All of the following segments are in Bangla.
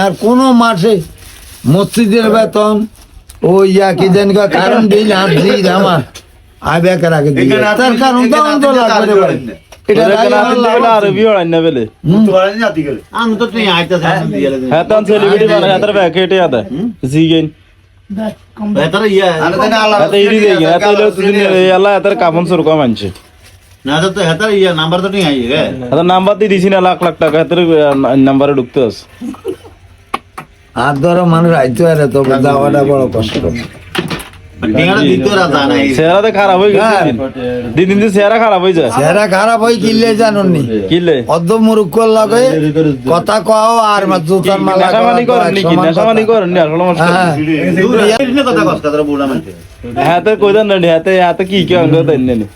আর কোন মাসে মসজিদের বেতন ও ইয়া কি জানি কয়, কারণ বিল হাঁটছি আমার। আই বেকার আগে দিয়ে তার কারণ তখন তো লাগবে। এটা হ্যাঁ আর দেন দেই কাপন কম আনছে। নাম্বার তো দিয়ে দিছি না লাখ লাখ টাকা। নাম্বারে ঢুকতে আছে। আর ধরো মানুষ আইতে পারে তো যাওয়াটা বড় কষ্ট। টিঙ্গাটা দিতে রাজা নাই। চেহারাতে খারাপ হয়ে গেছে। দিন দিন দিন দিন চেহারা খারাপ হয়ে যায়। চেহারা খারাপ হয়ে কিনলে জানুনি? কিলে অর্ধ মুরুক্ষ লাগে কথা কও আর মা জুতার মালা নেশামানি করা করেন তো এক নাকি সমান নেশামানি কথা। করেন নি আসলে মাস্টার হ্যাঁ। দূর এনে কথা কস কথা বুড়া মানুষ। হাতে কই দেন না হাতে হাতে কি কি অঙ্গ দেন নেনি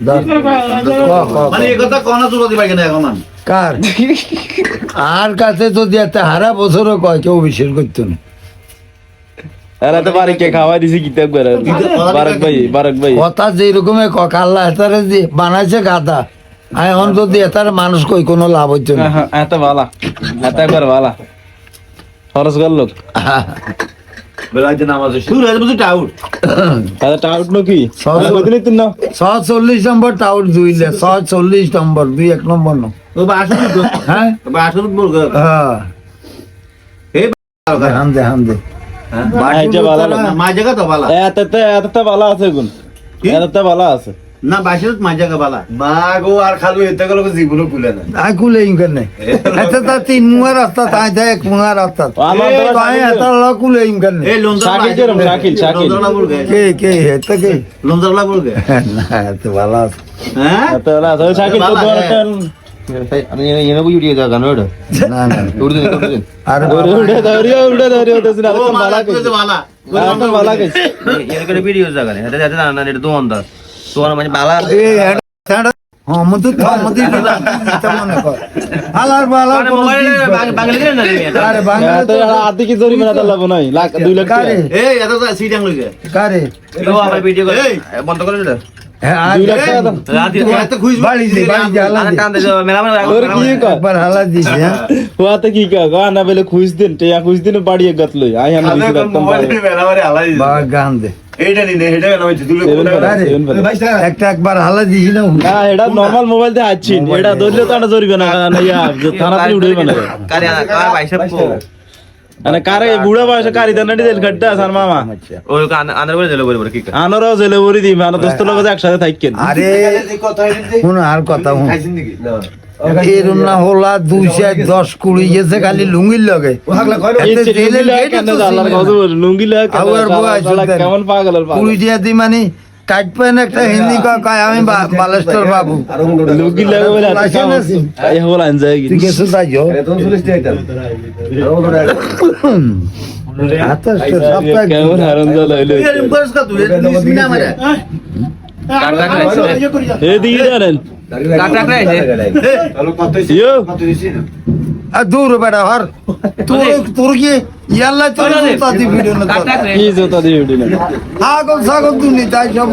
ধর। ক, ক, ক। মানে এই কথা কোনা চুলো দিবা কেন এখন কার? আর কাছে যদি একটা হারা বছরও কয় কেউ বিশ্বাস করতো না। খাওয়াই দিছি কিতাব করে। বারক ভাই বারক ভাই। কথা যেরকমে কক আল্লাহ এতারে যে বানাইছে গাদা যদি এতারে মানুষ কই কোনো লাভ হচ্ছে না। এত ভালা এত একবার ভালা খরচ কর লোক। বেলাইতে নামাজ দূর হয়ে বুঝি টাউট। তাহলে টাউট নো কি? সব- কদিনই তিন ছয় চল্লিশ নম্বর টাউট দুইলে ছয় চল্লিশ নম্বর দুই এক নম্বর ন। হ্যাঁ? হ্যাঁ। এই হান দে হান দে ভালো বাকি না। মা জায়গা তো বালা। এত এত ভালো আছে গুণ। এত ভালো আছে। না বাসির মা জায়গা বালা মা গো আর খালু এতে গেল জীবনও খুলে না আই কুলে ইনকার নাই এতে তা তিন মুয়া রাস্তা তাই তাই এক মুয়া রাস্তা আমার তো তাই এত ল কুলে ইনকার নাই এই শাকিল শাকিল, শাকিল। গে কে কে হেতে কে লোনদারলা বল গে না এত ভালো হ্যাঁ শাকিল তো ধরিও তো ও তো মালা ভালো তুই কইছে বালা এত ভালো কইছে এর করে ভিডিও জায়গা নেই এটা এটা না এটা দোকানদার তো মানে বালা এই হেড ছেড়া হ্যাঁ মধু তো মধু দিতা মনে কর হালার বালার মানে কোনো মোবাইলে দিক নাই। বাঙালি দিলেন না তুমি? এটা আরে বাংলা এত তো আদি কি জরি মেনা লাভ নাই? লাখ 2 লাখ কারে? টাকা। এই এটা তো সিডিং লইছে। কারে? ও আমার ভিডিও করে। বন্ধ করে এটা হ্যাঁ আর 2 লাখ টাকা দাম রাতে এত খুশ বাড়ি দে বাড়ি দে হালা আর দে টান দে মেলা মেলা ওর কি কর? একবার হালা দিস হ্যাঁ। ওয়াতে কি কর? গা না বেলে খুঁজ দিন। টেয়া খুঁজ দিন বাড়ি গত লই। আই আমি রাখতাম মোবাইল বেলা মারে আলাই বাবা গান দে। এটা। একটা একবার হালা না না এটা নরমাল মোবাইল দিয়ে আছি এটা ধরলে তো এটা জরিবে না না ইয়া থানাতে উঠবে না কারে কার পয়সা কো মানে কারে মানে দোস্ত লোক একসাথে থাকেন আরে কথা আর কথা শুন। খাইছিন নাকি? এরম না হলা দুই চার দশ কুড়ি গেছে খালি লুঙ্গির লগে কুড়ি দিয়া দি মানে কাট পেন একটা হিন্দি কয় কয় আমি বালেশ্বর বাবু লুঙ্গি লাগা বলে হল আনজাই তাই যো কেমন এরকম কা তুই নিস মিনা মারে এই ইয়ো দূর বেটা হর তোর তোর কি ইয়াল্লা তোর তাদি ভিডিও না কি জোতা দিয়ে উঠি না আগল সাগল তুই তাই সব